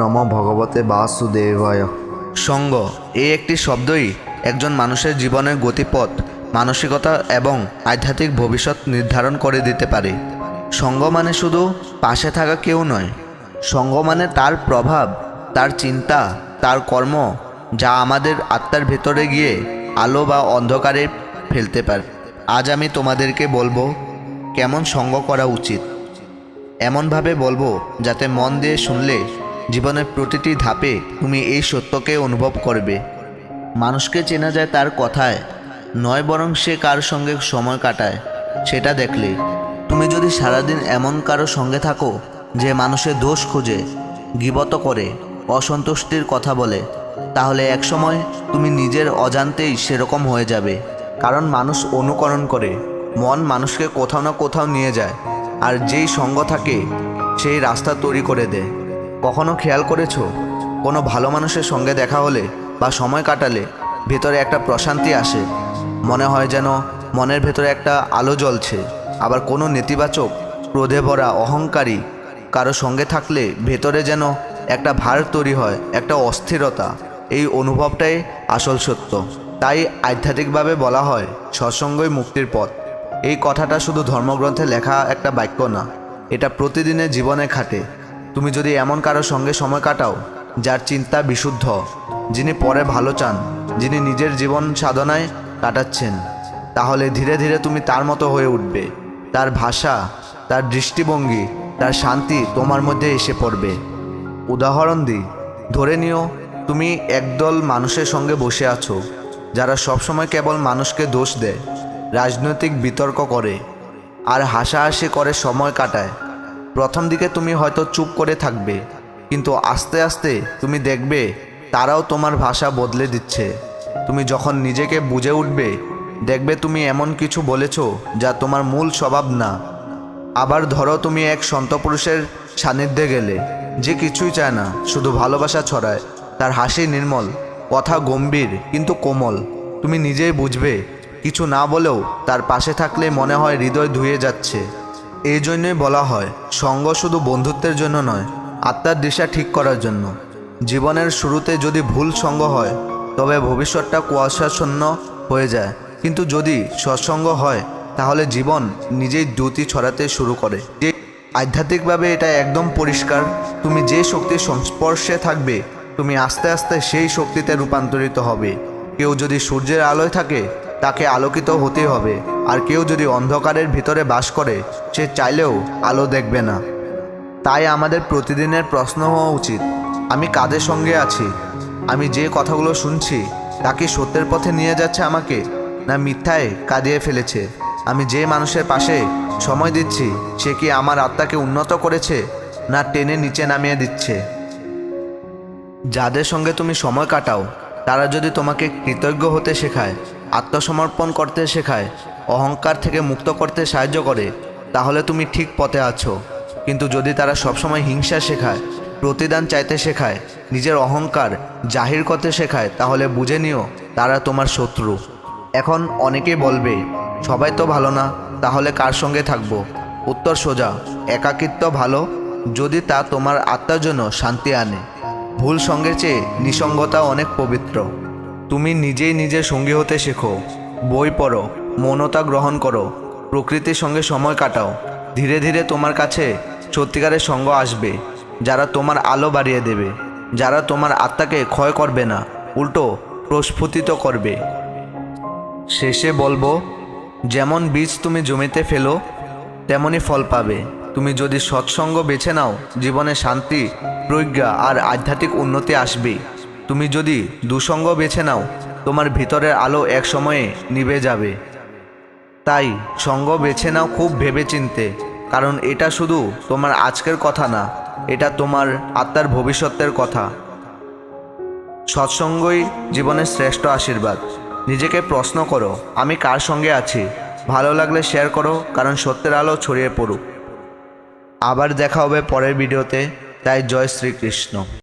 নম ভগবতে বাসুদেবায়। সঙ্গ এই একটি শব্দই একজন মানুষের জীবনের গতিপথ, মানসিকতা এবং আধ্যাত্মিক ভবিষ্যৎ নির্ধারণ করে দিতে পারে। সঙ্গ মানে শুধু পাশে থাকা কেউ নয়। সঙ্গ মানে তার প্রভাব, তার চিন্তা, তার কর্ম, যা আমাদের আত্মার ভেতরে গিয়ে আলো বা অন্ধকারে ফেলতে পারে। আজ আমি তোমাদেরকে বলব, কেমন সঙ্গ করা উচিত? এমনভাবে বলব, যাতে মন দিয়ে শুনলে জীবনের প্রতিটি ধাপে তুমি এই সত্যকে অনুভব করবে। মানুষকে চেনা যায় তার কথায়, নয় বরং সে কার সঙ্গে সময় কাটায়, সেটা দেখলে। তুমি যদি সারাদিন এমন কারও সঙ্গে থাকো যে মানুষের দোষ খুঁজে, গিবত করে, অসন্তুষ্টির কথা বলে, তাহলে একসময় তুমি নিজের অজান্তেই সেরকম হয়ে যাবে। কারণ মানুষ অনুকরণ করে, মন মানুষকে কোথাও না কোথাও নিয়ে যায়, আর যেই সঙ্গ থাকে, সেই রাস্তা তৈরি করে দেয়। কখনো খেয়াল করেছ? কোনো ভালো মানুষের সঙ্গে দেখা হলে বা সময় কাটালে ভেতরে একটা প্রশান্তি আসে। মনে হয় যেন মনের ভেতরে একটা আলো জ্বলছে। আবার কোনো নেতিবাচক, ক্রোধে ভরা, অহংকারী কারও সঙ্গে থাকলে ভেতরে যেন একটা ভার তৈরি হয়, একটা অস্থিরতা। এই অনুভবটাই আসল সত্য। তাই আধ্যাত্মিকভাবে বলা হয়, সৎসঙ্গই মুক্তির পথ। এই কথাটা শুধু ধর্মগ্রন্থে লেখা একটা বাক্য না, এটা প্রতিদিনের জীবনে খাটে। তুমি যদি এমন কারও সঙ্গে সময় কাটাও, যার চিন্তা বিশুদ্ধ, যিনি পরে ভালো চান, যিনি নিজের জীবন সাধনায় কাটাচ্ছেন, তাহলে ধীরে ধীরে তুমি তার মতো হয়ে উঠবে। তার ভাষা, তার দৃষ্টিভঙ্গি, তার শান্তি তোমার মধ্যে এসে পড়বে। উদাহরণ দিই, ধরে নিও, তুমি একদল মানুষের সঙ্গে বসে আছো, যারা সবসময় কেবল মানুষকে দোষ দেয়, রাজনৈতিক বিতর্ক করে, আর হাসাহাসি করে সময় কাটায়। প্রথম দিকে তুমি হয়তো চুপ করে থাকবে, কিন্তু আস্তে আস্তে তুমি দেখবে তারাও তোমার ভাষা বদলে দিচ্ছে। তুমি যখন নিজেকে বুঝে উঠবে, দেখবে তুমি এমন কিছু বলেছ যা তোমার মূল স্বভাব না। আবার ধরো তুমি এক সন্তপুরুষের সান্নিধ্যে গেলে, যে কিছুই চায় না, শুধু ভালোবাসা ছড়ায়। তার হাসি নির্মল, কথা গম্ভীর, কিন্তু কোমল। তুমি নিজেই বুঝবে, কিছু না বলেও তার পাশে থাকলে মনে হয় হৃদয় ধুয়ে যাচ্ছে। এই জন্যই বলা হয়, সঙ্গ শুধু বন্ধুত্বের জন্য নয়, আত্মার দিশা ঠিক করার জন্য। জীবনের শুরুতে যদি ভুল সঙ্গ হয়, তবে ভবিষ্যৎটা কুয়াশাচ্ছন্ন হয়ে যায়। কিন্তু যদি সৎসঙ্গ হয়, তাহলে জীবন নিজেই দ্যুতি ছড়াতে শুরু করে। যে আধ্যাত্মিকভাবে এটা একদম পরিষ্কার, তুমি যে শক্তির সংস্পর্শে থাকবে, তুমি আস্তে আস্তে সেই শক্তিতে রূপান্তরিত হবে। কেউ যদি সূর্যের আলোয় থাকে, তাকে আলোকিত হতে হবে। আর কেউ যদি অন্ধকারের ভিতরে বাস করে, সে চাইলেও আলো দেখবে না। তাই আমাদের প্রতিদিনের প্রশ্ন হওয়া উচিত, আমি কাদের সঙ্গে আছি? আমি যে কথাগুলো শুনছি, তা কি সত্যের পথে নিয়ে যাচ্ছে আমাকে, না মিথ্যায় কাঁদিয়ে ফেলেছে? আমি যে মানুষের পাশে সময় দিচ্ছি, সে কি আমার আত্মাকে উন্নত করেছে, না টেনে নিচে নামিয়ে দিচ্ছে? যাদের সঙ্গে তুমি সময় কাটাও, তারা যদি তোমাকে কৃতজ্ঞ হতে শেখায় আত্মসমর্পণ করতে শেখায়, অহংকার থেকে মুক্ত করতে সাহায্য করে, তাহলে তুমি ঠিক পথে আছো। কিন্তু যদি তারা সবসময় হিংসা শেখায়, প্রতিদান চাইতে শেখায়, নিজের অহংকার জাহির করতে শেখায়, তাহলে বুঝে নিও তারা তোমার শত্রু। এখন অনেকেই বলবে, সবাই তো ভালো না, তাহলে কার সঙ্গে থাকব? উত্তর সোজা, একাকিত্ব ভালো, যদি তা তোমার আত্মার জন্য শান্তি আনে। ভুল সঙ্গে চেয়ে নিসঙ্গতা অনেক পবিত্র। তুমি নিজেই নিজের সঙ্গী হতে শেখো। বই পড়ো, মনতা গ্রহণ করো, প্রকৃতির সঙ্গে সময় কাটাও। ধীরে ধীরে তোমার কাছে সত্যিকারের সঙ্গ আসবে, যারা তোমার আলো বাড়িয়ে দেবে। যারা তোমার আত্মাকে ক্ষয় করবে না, উল্টো প্রস্ফুটিত করবে। শেষে বলব, যেমন বীজ তুমি জমিতে ফেলো তেমনই ফল পাবে। তুমি যদি সৎসঙ্গ বেছে নাও, জীবনে শান্তি, প্রজ্ঞা আর আধ্যাত্মিক উন্নতি আসবে তুমি যদি দুসঙ্গ বেছে নাও, তোমার ভিতরের আলো এক সময়ে নিভে যাবে। তাই সঙ্গ বেছে নাও খুব ভেবে চিনতে কারণ এটা শুধু তোমার আজকের কথা না, এটা তোমার আত্মার ভবিষ্যতের কথা। সৎসঙ্গই জীবনের শ্রেষ্ঠ আশীর্বাদ। নিজেকে প্রশ্ন করো, আমি কার সঙ্গে আছি? ভালো লাগলে শেয়ার করো, কারণ সত্যের আলো ছড়িয়ে পড়ুক। আবার দেখা হবে পরের ভিডিওতে, তাই জয় শ্রীকৃষ্ণ।